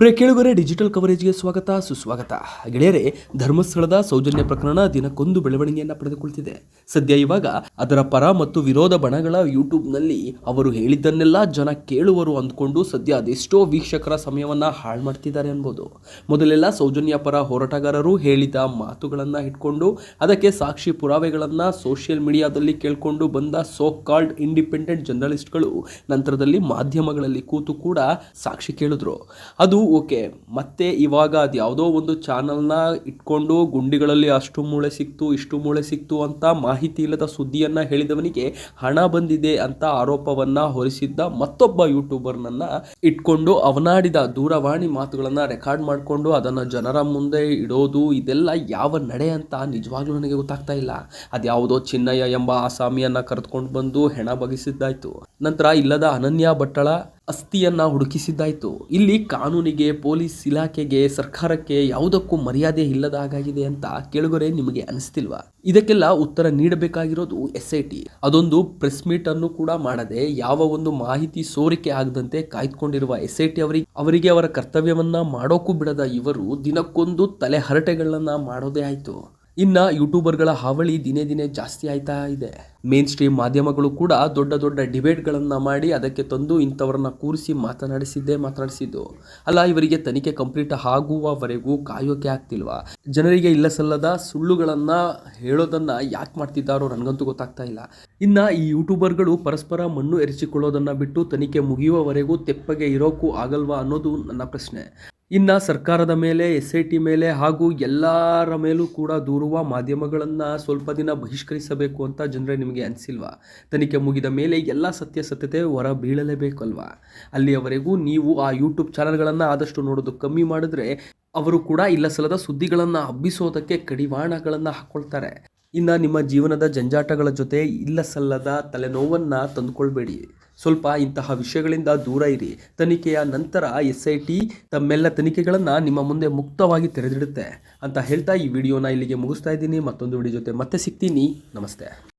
ಪ್ರಿಯ ಕೇಳುಗರೆ ಡಿಜಿಟಲ್ ಕವರೇಜ್ಗೆ ಸ್ವಾಗತ, ಸುಸ್ವಾಗತ. ಗೆಳೆಯರೆ, ಧರ್ಮಸ್ಥಳದ ಸೌಜನ್ಯ ಪ್ರಕರಣ ದಿನಕ್ಕೊಂದು ಬೆಳವಣಿಗೆಯನ್ನು ಪಡೆದುಕೊಳ್ತಿದೆ. ಸದ್ಯ ಇವಾಗ ಅದರ ಪರ ಮತ್ತು ವಿರೋಧ ಬಣಗಳ ಯೂಟ್ಯೂಬ್ನಲ್ಲಿ ಅವರು ಹೇಳಿದ್ದನ್ನೆಲ್ಲ ಜನ ಕೇಳುವರು ಅಂದ್ಕೊಂಡು ಸದ್ಯ ಅದೆಷ್ಟೋ ವೀಕ್ಷಕರ ಸಮಯವನ್ನ ಹಾಳು ಮಾಡ್ತಿದ್ದಾರೆ ಅನ್ಬೋದು. ಮೊದಲೆಲ್ಲ ಸೌಜನ್ಯ ಪರ ಹೋರಾಟಗಾರರು ಹೇಳಿದ ಮಾತುಗಳನ್ನ ಇಟ್ಕೊಂಡು, ಅದಕ್ಕೆ ಸಾಕ್ಷಿ ಪುರಾವೆಗಳನ್ನ ಸೋಷಿಯಲ್ ಮೀಡಿಯಾದಲ್ಲಿ ಕೇಳಿಕೊಂಡು ಬಂದ ಸೋ ಕಾಲ್ಡ್ ಇಂಡಿಪೆಂಡೆಂಟ್ ಜರ್ನಲಿಸ್ಟ್ಗಳು ನಂತರದಲ್ಲಿ ಮಾಧ್ಯಮಗಳಲ್ಲಿ ಕೂತು ಕೂಡ ಸಾಕ್ಷಿ ಕೇಳಿದ್ರು. ಅದು ಓಕೆ. ಮತ್ತೆ ಇವಾಗ ಅದು ಯಾವುದೋ ಒಂದು ಚಾನಲ್ನ ಇಟ್ಕೊಂಡು ಗುಂಡಿಗಳಲ್ಲಿ ಅಷ್ಟು ಮೂಳೆ ಸಿಕ್ತು, ಇಷ್ಟು ಮೂಳೆ ಸಿಕ್ತು ಅಂತ ಮಾಹಿತಿ ಇಲ್ಲದ ಸುದ್ದಿಯನ್ನು ಹೇಳಿದವನಿಗೆ ಹಣ ಬಂದಿದೆ ಅಂತ ಆರೋಪವನ್ನು ಹೊರಿಸಿದ್ದ ಮತ್ತೊಬ್ಬ ಯೂಟ್ಯೂಬರ್ನನ್ನ ಇಟ್ಕೊಂಡು ಅವನಾಡಿದ ದೂರವಾಣಿ ಮಾತುಗಳನ್ನು ರೆಕಾರ್ಡ್ ಮಾಡಿಕೊಂಡು ಅದನ್ನು ಜನರ ಮುಂದೆ ಇಡೋದು, ಇದೆಲ್ಲ ಯಾವ ನಡೆ ಅಂತ ನಿಜವಾಗ್ಲೂ ನನಗೆ ಗೊತ್ತಾಗ್ತಾ ಇಲ್ಲ. ಅದ್ಯಾವುದೋ ಚಿನ್ನಯ್ಯ ಎಂಬ ಆಸಾಮಿಯನ್ನು ಕರೆದುಕೊಂಡು ಬಂದು ಹೆಣ ಬಗಿಸಿದ್ದಾಯ್ತು ನಂತರ ಇಲ್ಲದ ಅನನ್ಯ ಭಟ್ಟಳ ಅಸ್ಥಿಯನ್ನ ಹುಡುಕಿಸಿದ್ದಾಯಿತು. ಇಲ್ಲಿ ಕಾನೂನಿಗೆ, ಪೊಲೀಸ್ ಇಲಾಖೆಗೆ, ಸರ್ಕಾರಕ್ಕೆ ಯಾವುದಕ್ಕೂ ಮರ್ಯಾದೆ ಇಲ್ಲದ ಹಾಗಾಗಿದೆ ಅಂತ ಕೇಳುಗರೆ ನಿಮಗೆ ಅನಿಸ್ತಿಲ್ವಾ? ಇದಕ್ಕೆಲ್ಲ ಉತ್ತರ ನೀಡಬೇಕಾಗಿರೋದು ಎಸ್ ಐ ಟಿ. ಅದೊಂದು ಪ್ರೆಸ್ ಮೀಟ್ ಅನ್ನು ಕೂಡ ಮಾಡದೆ ಯಾವ ಒಂದು ಮಾಹಿತಿ ಸೋರಿಕೆ ಆಗದಂತೆ ಕಾಯ್ದುಕೊಂಡಿರುವ ಎಸ್ ಐ ಟಿ ಅವರಿಗೆ ಅವರಿಗೆ ಅವರ ಕರ್ತವ್ಯವನ್ನ ಮಾಡೋಕ್ಕೂ ಬಿಡದ ಇವರು ದಿನಕ್ಕೊಂದು ತಲೆ ಹರಟೆಗಳನ್ನ ಮಾಡೋದೇ ಆಯ್ತು. ಇನ್ನ ಯೂಟ್ಯೂಬರ್ಗಳ ಹಾವಳಿ ದಿನೇ ದಿನೇ ಜಾಸ್ತಿ ಆಯ್ತಾ ಇದೆ. ಮೇನ್ ಸ್ಟ್ರೀಮ್ ಮಾಧ್ಯಮಗಳು ಕೂಡ ದೊಡ್ಡ ದೊಡ್ಡ ಡಿಬೇಟ್ಗಳನ್ನು ಮಾಡಿ ಅದಕ್ಕೆ ತಂದು ಇಂಥವ್ರನ್ನ ಕೂರಿಸಿ ಮಾತನಾಡಿಸಿದ್ದೇ ಮಾತನಾಡಿಸಿದ್ದು. ಅಲ್ಲ, ಇವರಿಗೆ ತನಿಖೆ ಕಂಪ್ಲೀಟ್ ಆಗುವವರೆಗೂ ಕಾಯೋಕೆ ಆಗ್ತಿಲ್ವಾ? ಜನರಿಗೆ ಇಲ್ಲ ಸಲ್ಲದ ಸುಳ್ಳುಗಳನ್ನ ಹೇಳೋದನ್ನ ಯಾಕೆ ಮಾಡ್ತಿದ್ದಾರೋ ನನಗಂತೂ ಗೊತ್ತಾಗ್ತಾ ಇಲ್ಲ. ಇನ್ನ ಈ ಯೂಟ್ಯೂಬರ್ಗಳು ಪರಸ್ಪರ ಮಣ್ಣು ಎರಚಿಕೊಳ್ಳೋದನ್ನು ಬಿಟ್ಟು ತನಿಖೆ ಮುಗಿಯುವವರೆಗೂ ತೆಪ್ಪಗೆ ಇರೋಕ್ಕೂ ಆಗಲ್ವಾ ಅನ್ನೋದು ನನ್ನ ಪ್ರಶ್ನೆ. ಇನ್ನು ಸರ್ಕಾರದ ಮೇಲೆ ಎಸ್ ಐ ಟಿ ಮೇಲೆ ಹಾಗೂ ಎಲ್ಲರ ಮೇಲೂ ಕೂಡ ದೂರುವ ಮಾಧ್ಯಮಗಳನ್ನು ಸ್ವಲ್ಪ ದಿನ ಬಹಿಷ್ಕರಿಸಬೇಕು ಅಂತ ಜನರೇ ನಿಮಗೆ ಅನಿಸಿಲ್ವಾ? ತನಿಖೆ ಮುಗಿದ ಮೇಲೆ ಎಲ್ಲ ಸತ್ಯಾಸತ್ಯತೆ ಹೊರ ಬೀಳಲೇಬೇಕಲ್ವಾ? ಅಲ್ಲಿಯವರೆಗೂ ನೀವು ಆ ಯೂಟ್ಯೂಬ್ ಚಾನಲ್ಗಳನ್ನು ಆದಷ್ಟು ನೋಡೋದು ಕಮ್ಮಿ ಮಾಡಿದ್ರೆ ಅವರು ಕೂಡ ಇಲ್ಲ ಸಲದ ಸುದ್ದಿಗಳನ್ನು ಹಬ್ಬಿಸೋದಕ್ಕೆ ಕಡಿವಾಣಗಳನ್ನು ಹಾಕ್ಕೊಳ್ತಾರೆ ಇನ್ನು ನಿಮ್ಮ ಜೀವನದ ಜಂಜಾಟಗಳ ಜೊತೆ ಇಲ್ಲ ಸಲ್ಲದ ತಲೆನೋವನ್ನು ತಂದುಕೊಳ್ಬೇಡಿ. ಸ್ವಲ್ಪ ಇಂತಹ ವಿಷಯಗಳಿಂದ ದೂರ ಇರಿ. ತನಿಖೆಯ ನಂತರ ಎಸ್ ಐ ಟಿ ತಮ್ಮೆಲ್ಲ ತನಿಖೆಗಳನ್ನು ನಿಮ್ಮ ಮುಂದೆ ಮುಕ್ತವಾಗಿ ತೆರೆದಿಡುತ್ತೆ. ಅಂತ ಹೇಳ್ತಾ ಈ ವಿಡಿಯೋನ ಇಲ್ಲಿಗೆ ಮುಗಿಸ್ತಾ ಇದ್ದೀನಿ. ಮತ್ತೊಂದು ವಿಡಿಯೋ ಜೊತೆ ಮತ್ತೆ ಸಿಗ್ತೀನಿ. ನಮಸ್ತೆ.